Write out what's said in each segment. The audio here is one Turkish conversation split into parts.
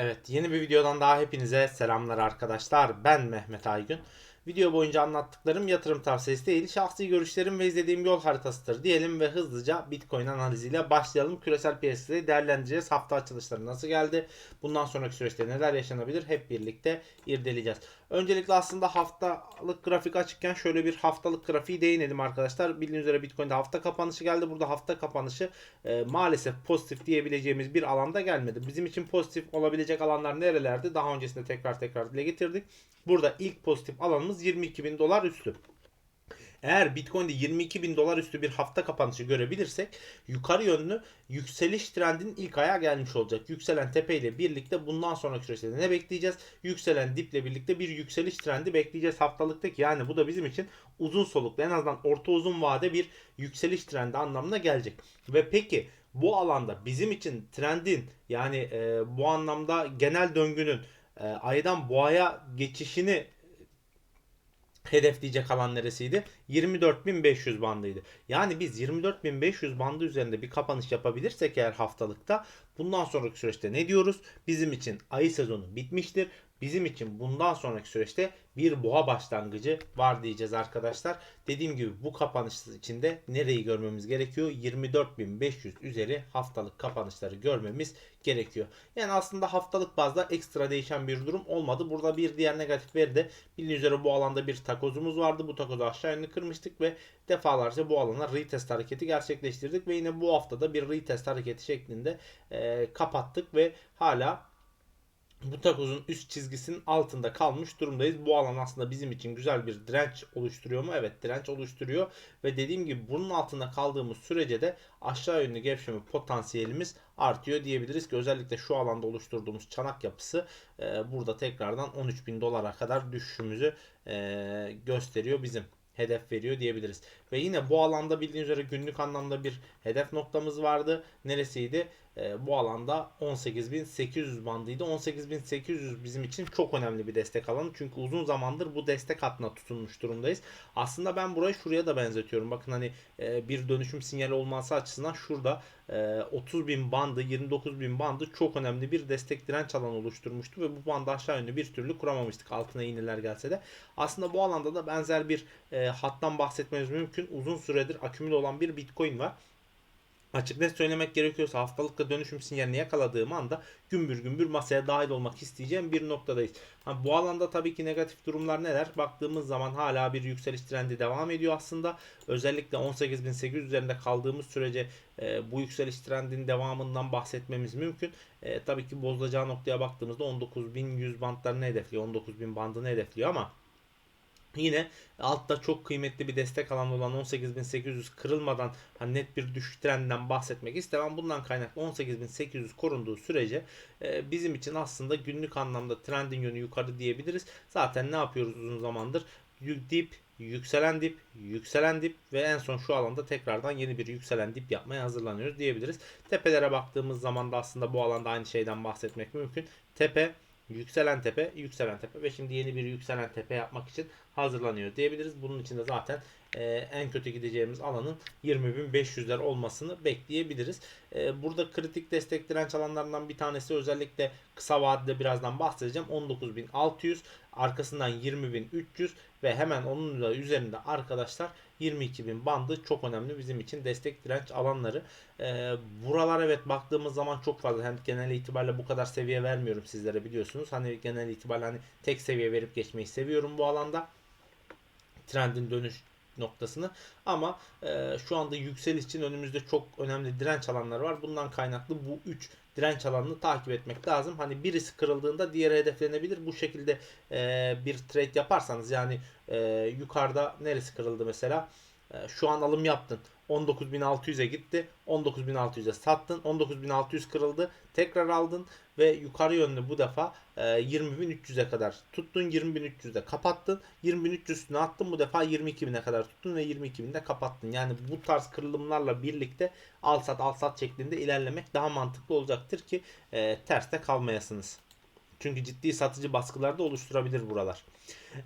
Evet, yeni bir videodan daha hepinize selamlar arkadaşlar. Ben Mehmet Aygün. Video boyunca anlattıklarım yatırım tavsiyesi değil, şahsi görüşlerim ve izlediğim yol haritasıdır diyelim ve hızlıca Bitcoin analiziyle başlayalım. Küresel piyasayı değerlendireceğiz. Hafta açılışları nasıl geldi? Bundan sonraki süreçte neler yaşanabilir? Hep birlikte irdeleyeceğiz. Öncelikle aslında haftalık grafik açıkken şöyle bir haftalık grafiği değinelim arkadaşlar. Bildiğiniz üzere Bitcoin'de hafta kapanışı geldi. Burada hafta kapanışı e, maalesef pozitif diyebileceğimiz bir alanda gelmedi. Bizim için pozitif olabilecek alanlar nerelerdi? Daha öncesinde tekrar tekrar dile getirdik. Burada ilk pozitif alanımız 22 bin dolar üstü. Eğer Bitcoin'de 22 bin dolar üstü bir hafta kapanışı görebilirsek yukarı yönlü yükseliş trendinin ilk ayağı gelmiş olacak. Yükselen tepe ile birlikte bundan sonraki süreçte ne bekleyeceğiz? Yükselen diple birlikte bir yükseliş trendi bekleyeceğiz haftalıktaki. Yani bu da bizim için uzun soluklu en azından orta uzun vade bir yükseliş trendi anlamına gelecek. Ve peki bu alanda bizim için trendin yani e, bu anlamda genel döngünün e, aydan boğaya geçişini hedefleyecek alan neresiydi? 24.500 bandıydı. Yani biz 24.500 bandı üzerinde bir kapanış yapabilirsek eğer haftalıkta bundan sonraki süreçte ne diyoruz? Bizim için ayı sezonu bitmiştir. Bizim için bundan sonraki süreçte bir boğa başlangıcı var diyeceğiz arkadaşlar. Dediğim gibi bu kapanış içinde nereyi görmemiz gerekiyor? 24.500 üzeri haftalık kapanışları görmemiz gerekiyor. Yani aslında haftalık bazda ekstra değişen bir durum olmadı. Burada bir diğer negatif veri de bildiğiniz üzere bu alanda bir takozumuz vardı. Bu takozu aşağı yönlü kırmıştık ve defalarca bu alana retest hareketi gerçekleştirdik ve yine bu haftada bir retest hareketi şeklinde e, kapattık ve hala bu takozun üst çizgisinin altında kalmış durumdayız. Bu alan aslında bizim için güzel bir direnç oluşturuyor mu? Evet direnç oluşturuyor. Ve dediğim gibi bunun altında kaldığımız sürece de aşağı yönlü gevşeme potansiyelimiz artıyor diyebiliriz ki özellikle şu alanda oluşturduğumuz çanak yapısı e, burada tekrardan 13 bin dolara kadar düşüşümüzü e, gösteriyor bizim hedef veriyor diyebiliriz. Ve yine bu alanda bildiğiniz üzere günlük anlamda bir hedef noktamız vardı. Neresiydi? Ee, bu alanda 18.800 bandıydı. 18.800 bizim için çok önemli bir destek alanı. Çünkü uzun zamandır bu destek hattına tutunmuş durumdayız. Aslında ben burayı şuraya da benzetiyorum. Bakın hani e, bir dönüşüm sinyali olması açısından şurada e, 30.000 bandı, 29.000 bandı çok önemli bir destek direnç alanı oluşturmuştu ve bu bandı aşağı yönlü bir türlü kuramamıştık altına iğneler gelse de. Aslında bu alanda da benzer bir e, hattan bahsetmemiz mümkün. Uzun süredir akümüle olan bir Bitcoin var. Açık net söylemek gerekiyorsa haftalıkta dönüşüm sinyalini yakaladığım anda gümbür gümbür masaya dahil olmak isteyeceğim bir noktadayız. Ha, bu alanda tabii ki negatif durumlar neler? Baktığımız zaman hala bir yükseliş trendi devam ediyor aslında. Özellikle 18.800 üzerinde kaldığımız sürece e, bu yükseliş trendinin devamından bahsetmemiz mümkün. E, tabii ki bozulacağı noktaya baktığımızda 19.100 bantlarını hedefliyor. 19.000 bandını hedefliyor ama Yine altta çok kıymetli bir destek alanı olan 18.800 kırılmadan hani net bir düşüş trendinden bahsetmek istemem. Bundan kaynaklı 18.800 korunduğu sürece e, bizim için aslında günlük anlamda trendin yönü yukarı diyebiliriz. Zaten ne yapıyoruz uzun zamandır? Dip, yükselen dip, yükselen dip ve en son şu alanda tekrardan yeni bir yükselen dip yapmaya hazırlanıyoruz diyebiliriz. Tepelere baktığımız zaman da aslında bu alanda aynı şeyden bahsetmek mümkün. Tepe yükselen tepe, yükselen tepe ve şimdi yeni bir yükselen tepe yapmak için hazırlanıyor diyebiliriz. Bunun için de zaten e, en kötü gideceğimiz alanın 20.500'ler olmasını bekleyebiliriz. E, burada kritik destek direnç alanlarından bir tanesi özellikle kısa vadede birazdan bahsedeceğim. 19.600 arkasından 20.300 ve hemen onun da üzerinde arkadaşlar 22.000 bandı çok önemli bizim için destek direnç alanları. E, buralar evet baktığımız zaman çok fazla hem genel itibariyle bu kadar seviye vermiyorum sizlere biliyorsunuz. Hani genel itibariyle hani tek seviye verip geçmeyi seviyorum bu alanda trendin dönüş noktasını. Ama e, şu anda yükseliş için önümüzde çok önemli direnç alanları var. Bundan kaynaklı bu 3 direnç alanını takip etmek lazım. Hani birisi kırıldığında diğeri hedeflenebilir. Bu şekilde e, bir trade yaparsanız yani e, yukarıda neresi kırıldı mesela? E, şu an alım yaptın. 19.600'e gitti. 19.600'e sattın. 19.600 kırıldı. Tekrar aldın ve yukarı yönlü bu defa 20.300'e kadar tuttun. 20.300'de kapattın. 20.300 üstüne attın. Bu defa 22.000'e kadar tuttun ve 22.000'de kapattın. Yani bu tarz kırılımlarla birlikte al sat al sat şeklinde ilerlemek daha mantıklı olacaktır ki e, terste kalmayasınız. Çünkü ciddi satıcı baskılar da oluşturabilir buralar.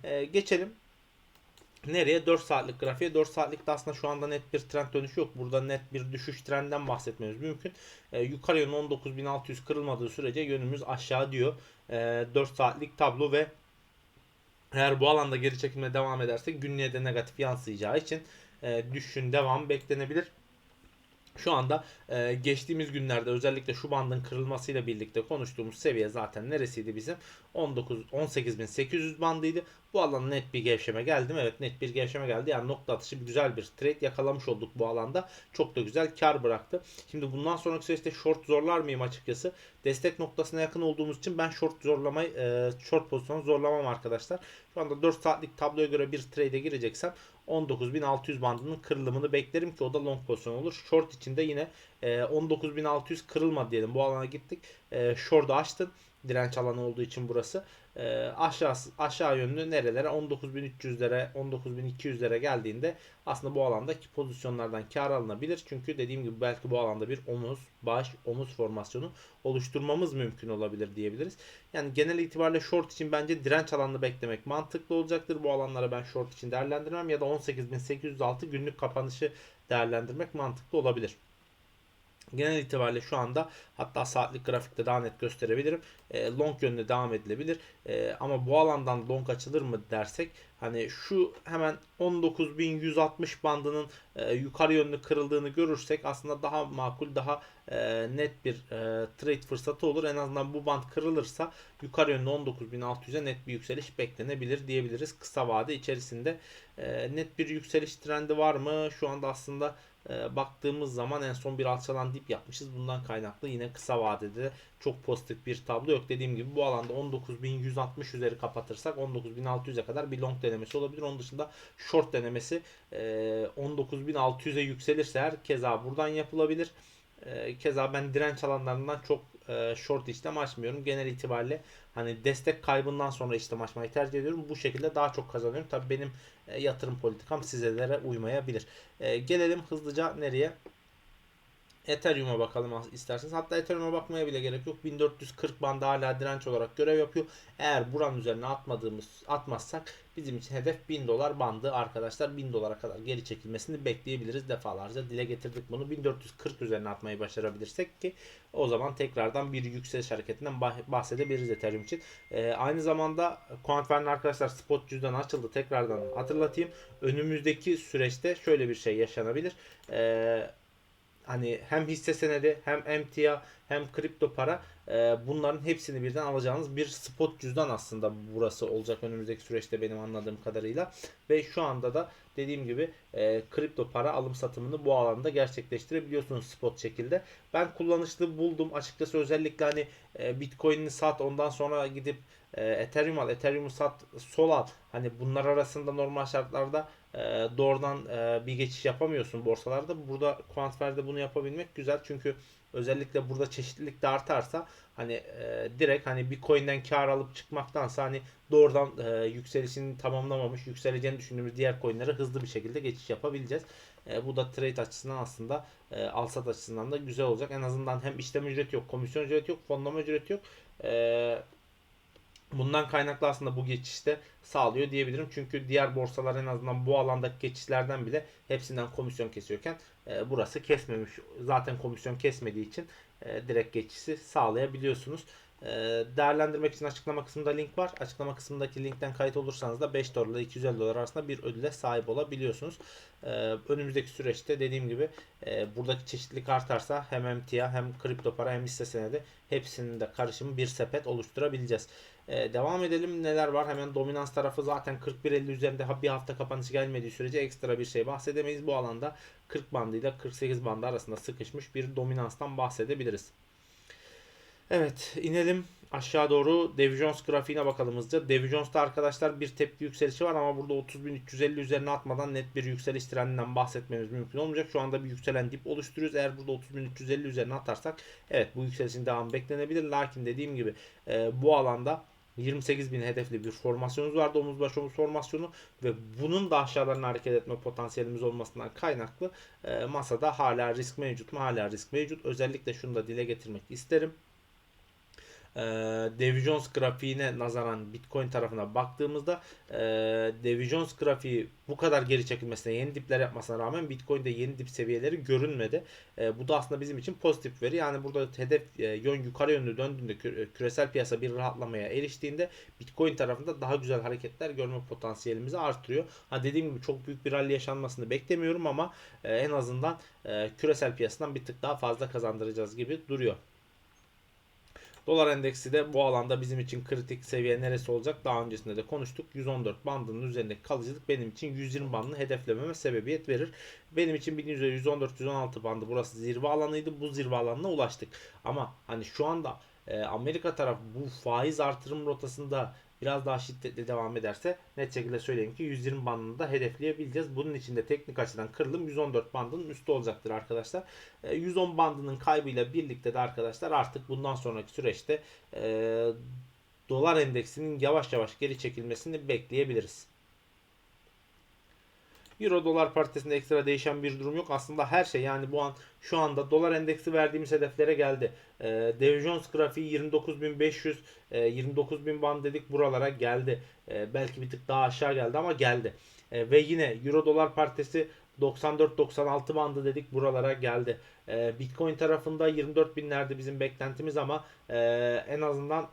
E, geçelim Nereye? 4 saatlik grafiğe. 4 saatlikte aslında şu anda net bir trend dönüşü yok. Burada net bir düşüş trendinden bahsetmemiz mümkün. E, yukarı yönü 19.600 kırılmadığı sürece yönümüz aşağı diyor. E, 4 saatlik tablo ve eğer bu alanda geri çekilmeye devam edersek günlüğe de negatif yansıyacağı için e, düşüşün devamı beklenebilir. Şu anda e, geçtiğimiz günlerde özellikle şu bandın kırılmasıyla birlikte konuştuğumuz seviye zaten neresiydi bizim? 19 18800 bandıydı. Bu alanda net bir gevşeme geldi mi? Evet net bir gevşeme geldi. Yani nokta atışı güzel bir trade yakalamış olduk bu alanda. Çok da güzel kar bıraktı. Şimdi bundan sonraki süreçte short zorlar mıyım açıkçası? Destek noktasına yakın olduğumuz için ben short zorlamayı e, short pozisyonu zorlamam arkadaşlar. Şu anda 4 saatlik tabloya göre bir trade'e gireceksem 19.600 bandının kırılımını beklerim ki o da long pozisyon olur. Short içinde yine e, 19.600 kırılmadı diyelim. Bu alana gittik. E, short'u açtın. Direnç alanı olduğu için burası. E, aşağı aşağı yönlü nerelere 19.300'lere 19.200'lere geldiğinde aslında bu alandaki pozisyonlardan kar alınabilir. Çünkü dediğim gibi belki bu alanda bir omuz, baş, omuz formasyonu oluşturmamız mümkün olabilir diyebiliriz. Yani genel itibariyle short için bence direnç alanını beklemek mantıklı olacaktır. Bu alanlara ben short için değerlendirmem ya da 18.806 günlük kapanışı değerlendirmek mantıklı olabilir. Genel itibariyle şu anda hatta saatlik grafikte daha net gösterebilirim. E, long yönde devam edilebilir. E, ama bu alandan long açılır mı dersek hani şu hemen 19.160 bandının e, yukarı yönlü kırıldığını görürsek aslında daha makul daha e, net bir e, trade fırsatı olur. En azından bu band kırılırsa yukarı yönlü 19.600'e net bir yükseliş beklenebilir diyebiliriz. Kısa vade içerisinde e, net bir yükseliş trendi var mı? Şu anda aslında e, baktığımız zaman en son bir alçalan dip yapmışız. Bundan kaynaklı yine kısa vadede çok pozitif bir tablo yok. Dediğim gibi bu alanda 19.160 üzeri kapatırsak 19.600'e kadar bir long denemesi olabilir. Onun dışında short denemesi e, 19.600'e yükselirse her keza buradan yapılabilir. E, keza ben direnç alanlarından çok e, short işlem açmıyorum. Genel itibariyle hani destek kaybından sonra işlem açmayı tercih ediyorum. Bu şekilde daha çok kazanıyorum. Tabii benim e, yatırım politikam sizlere uymayabilir. E, gelelim hızlıca nereye? Ethereum'a bakalım isterseniz. Hatta Ethereum'a bakmaya bile gerek yok. 1440 bandı hala direnç olarak görev yapıyor. Eğer buranın üzerine atmadığımız atmazsak bizim için hedef 1000 dolar bandı arkadaşlar. 1000 dolara kadar geri çekilmesini bekleyebiliriz. Defalarca dile getirdik bunu. 1440 üzerine atmayı başarabilirsek ki o zaman tekrardan bir yükseliş hareketinden bahsedebiliriz Ethereum için. Ee, aynı zamanda Quantfer'in arkadaşlar spot cüzdanı açıldı. Tekrardan hatırlatayım. Önümüzdeki süreçte şöyle bir şey yaşanabilir. Eee hani hem hisse senedi hem emtia hem kripto para e, bunların hepsini birden alacağınız bir spot cüzdan aslında burası olacak önümüzdeki süreçte benim anladığım kadarıyla ve şu anda da dediğim gibi e, kripto para alım satımını bu alanda gerçekleştirebiliyorsunuz spot şekilde. Ben kullanışlı buldum açıkçası özellikle hani e, Bitcoin'ini sat ondan sonra gidip e, Ethereum al, Ethereum sat, sol al. Hani bunlar arasında normal şartlarda e, doğrudan bir geçiş yapamıyorsun borsalarda. Burada Quantfer'de bunu yapabilmek güzel çünkü özellikle burada çeşitlilik de artarsa hani e, direkt hani bir coin'den kar alıp çıkmaktansa hani doğrudan e, yükselişini tamamlamamış, yükseleceğini düşündüğümüz diğer coin'lere hızlı bir şekilde geçiş yapabileceğiz. E, bu da trade açısından aslında e, alsat açısından da güzel olacak. En azından hem işlem ücreti yok, komisyon ücreti yok, fonlama ücreti yok. E, Bundan kaynaklı aslında bu geçişte sağlıyor diyebilirim. Çünkü diğer borsalar en azından bu alandaki geçişlerden bile hepsinden komisyon kesiyorken e, burası kesmemiş. Zaten komisyon kesmediği için e, direkt geçişi sağlayabiliyorsunuz. E, değerlendirmek için açıklama kısmında link var. Açıklama kısmındaki linkten kayıt olursanız da 5 dolar ile 250 dolar arasında bir ödüle sahip olabiliyorsunuz. E, önümüzdeki süreçte dediğim gibi e, buradaki çeşitlilik artarsa hem emtia hem kripto para hem hisse senedi hepsinin de karışımı bir sepet oluşturabileceğiz. Ee, devam edelim neler var. Hemen dominans tarafı zaten 41.50 üzerinde bir hafta kapanışı gelmediği sürece ekstra bir şey bahsedemeyiz. Bu alanda 40 bandıyla 48 bandı arasında sıkışmış bir dominanstan bahsedebiliriz. Evet inelim aşağı doğru Dow Jones grafiğine bakalım hızlıca. Dow Jones'ta arkadaşlar bir tepki yükselişi var ama burada 30.350 üzerine atmadan net bir yükseliş trendinden bahsetmemiz mümkün olmayacak. Şu anda bir yükselen dip oluşturuyoruz. Eğer burada 30.350 üzerine atarsak evet bu yükselişin devamı beklenebilir. Lakin dediğim gibi e, bu alanda 28 bin hedefli bir formasyonumuz vardı. Omuz baş omuz formasyonu ve bunun da aşağılarına hareket etme potansiyelimiz olmasından kaynaklı e, masada hala risk mevcut mu? Hala risk mevcut. Özellikle şunu da dile getirmek isterim. E, Dow Jones grafiğine nazaran Bitcoin tarafına baktığımızda e, Dow Jones grafiği bu kadar geri çekilmesine, yeni dipler yapmasına rağmen Bitcoin'de yeni dip seviyeleri görünmedi. E, bu da aslında bizim için pozitif veri. Yani burada hedef e, yön yukarı yönlü döndüğünde kü- küresel piyasa bir rahatlamaya eriştiğinde Bitcoin tarafında daha güzel hareketler görme potansiyelimizi artırıyor. Ha dediğim gibi çok büyük bir rally yaşanmasını beklemiyorum ama e, en azından e, küresel piyasadan bir tık daha fazla kazandıracağız gibi duruyor. Dolar endeksi de bu alanda bizim için kritik seviye neresi olacak? Daha öncesinde de konuştuk. 114 bandının üzerindeki kalıcılık benim için 120 bandını hedeflememe sebebiyet verir. Benim için bildiğiniz üzere 114-116 bandı burası zirve alanıydı. Bu zirve alanına ulaştık. Ama hani şu anda e, Amerika tarafı bu faiz artırım rotasında biraz daha şiddetli devam ederse net şekilde söyleyeyim ki 120 bandını da hedefleyebileceğiz. Bunun için de teknik açıdan kırılım 114 bandının üstü olacaktır arkadaşlar. E, 110 bandının kaybıyla birlikte de arkadaşlar artık bundan sonraki süreçte e, dolar endeksinin yavaş yavaş geri çekilmesini bekleyebiliriz. Euro dolar paritesinde ekstra değişen bir durum yok. Aslında her şey yani bu an şu anda dolar endeksi verdiğimiz hedeflere geldi. E, Dow Jones grafiği 29.500 e, 29.000 band dedik buralara geldi. E, belki bir tık daha aşağı geldi ama geldi. E, ve yine Euro dolar paritesi 94-96 bandı dedik buralara geldi. E, Bitcoin tarafında 24 binlerde bizim beklentimiz ama e, en azından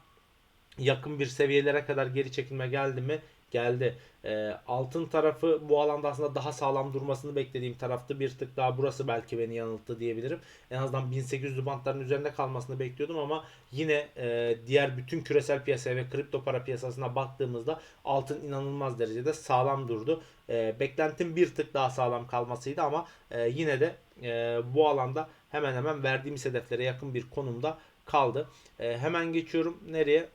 yakın bir seviyelere kadar geri çekilme geldi mi? Geldi. E, altın tarafı bu alanda aslında daha sağlam durmasını beklediğim taraftı. Bir tık daha burası belki beni yanılttı diyebilirim. En azından 1800'lü bantların üzerinde kalmasını bekliyordum ama yine e, diğer bütün küresel piyasaya ve kripto para piyasasına baktığımızda altın inanılmaz derecede sağlam durdu. E, beklentim bir tık daha sağlam kalmasıydı ama e, yine de e, bu alanda hemen hemen verdiğimiz hedeflere yakın bir konumda kaldı. E, hemen geçiyorum nereye?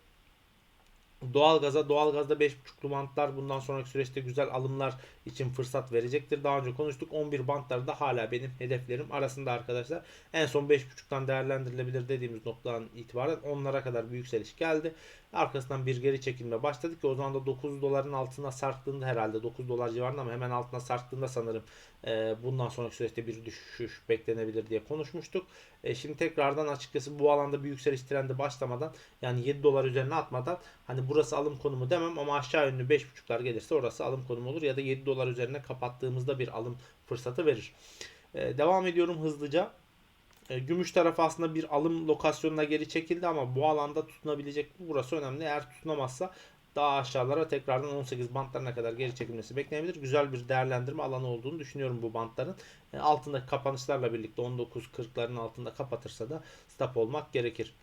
Doğalgaza, doğalgazda 5.5'lu bantlar bundan sonraki süreçte güzel alımlar için fırsat verecektir. Daha önce konuştuk. 11 bantlar da hala benim hedeflerim arasında arkadaşlar. En son 5.5'tan değerlendirilebilir dediğimiz noktadan itibaren onlara kadar bir yükseliş geldi. Arkasından bir geri çekilme başladı ki o zaman da 9 doların altına sarktığında herhalde 9 dolar civarında ama hemen altına sarktığında sanırım e, bundan sonraki süreçte bir düşüş beklenebilir diye konuşmuştuk. E, şimdi tekrardan açıkçası bu alanda bir yükseliş trendi başlamadan yani 7 dolar üzerine atmadan hani burası alım konumu demem ama aşağı yönlü 5.5'lar gelirse orası alım konumu olur ya da 7 dolar üzerine kapattığımızda bir alım fırsatı verir. E, devam ediyorum hızlıca. E, gümüş tarafı aslında bir alım lokasyonuna geri çekildi ama bu alanda tutunabilecek mi? Burası önemli. Eğer tutunamazsa daha aşağılara tekrardan 18 bantlarına kadar geri çekilmesi beklenebilir. Güzel bir değerlendirme alanı olduğunu düşünüyorum bu bantların. E, altındaki kapanışlarla birlikte 19.40'ların altında kapatırsa da stop olmak gerekir.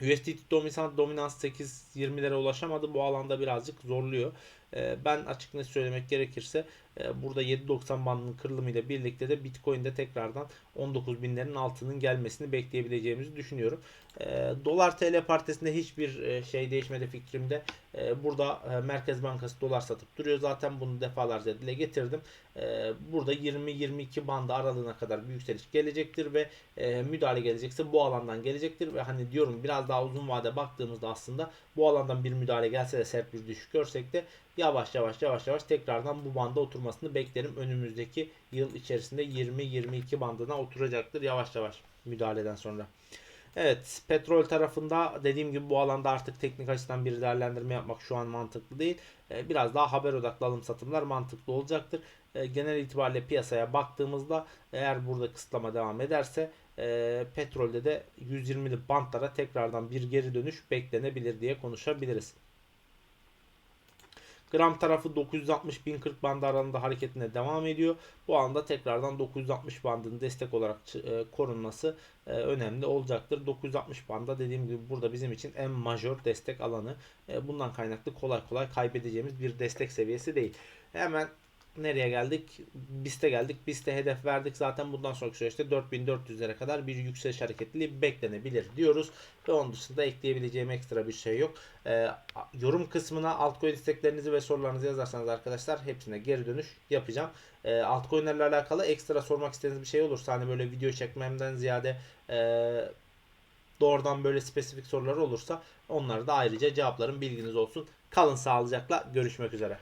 USDT dominans 8.20'lere ulaşamadı. Bu alanda birazcık zorluyor. Ee, ben açık net söylemek gerekirse e, burada 7.90 bandının kırılımıyla birlikte de Bitcoin'de tekrardan 19.000'lerin altının gelmesini bekleyebileceğimizi düşünüyorum. Ee, Dolar TL partisinde hiçbir e, şey değişmedi fikrimde. Ee, burada e, Merkez Bankası dolar satıp duruyor. Zaten bunu defalarca dile getirdim. Burada 20-22 bandı aralığına kadar bir yükseliş gelecektir ve müdahale gelecekse bu alandan gelecektir ve hani diyorum biraz daha uzun vade baktığımızda aslında bu alandan bir müdahale gelse de sert bir düşüş görsek de yavaş yavaş yavaş yavaş tekrardan bu banda oturmasını beklerim. Önümüzdeki yıl içerisinde 20-22 bandına oturacaktır yavaş yavaş müdahaleden sonra. Evet petrol tarafında dediğim gibi bu alanda artık teknik açıdan bir değerlendirme yapmak şu an mantıklı değil. Ee, biraz daha haber odaklı alım satımlar mantıklı olacaktır. Ee, genel itibariyle piyasaya baktığımızda eğer burada kısıtlama devam ederse e, petrolde de 120'li bantlara tekrardan bir geri dönüş beklenebilir diye konuşabiliriz. Gram tarafı 960-1040 bandı aralığında hareketine devam ediyor. Bu anda tekrardan 960 bandının destek olarak e, korunması e, önemli olacaktır. 960 banda dediğim gibi burada bizim için en majör destek alanı. E, bundan kaynaklı kolay kolay kaybedeceğimiz bir destek seviyesi değil. Hemen nereye geldik? BIST'e geldik. BIST'e hedef verdik. Zaten bundan sonraki süreçte 4400'lere kadar bir yükseliş hareketliliği beklenebilir diyoruz. Ve onun dışında ekleyebileceğim ekstra bir şey yok. Ee, yorum kısmına altcoin isteklerinizi ve sorularınızı yazarsanız arkadaşlar hepsine geri dönüş yapacağım. Ee, altcoin'lerle alakalı ekstra sormak istediğiniz bir şey olursa hani böyle video çekmemden ziyade e, doğrudan böyle spesifik sorular olursa onları da ayrıca cevaplarım bilginiz olsun. Kalın sağlıcakla görüşmek üzere.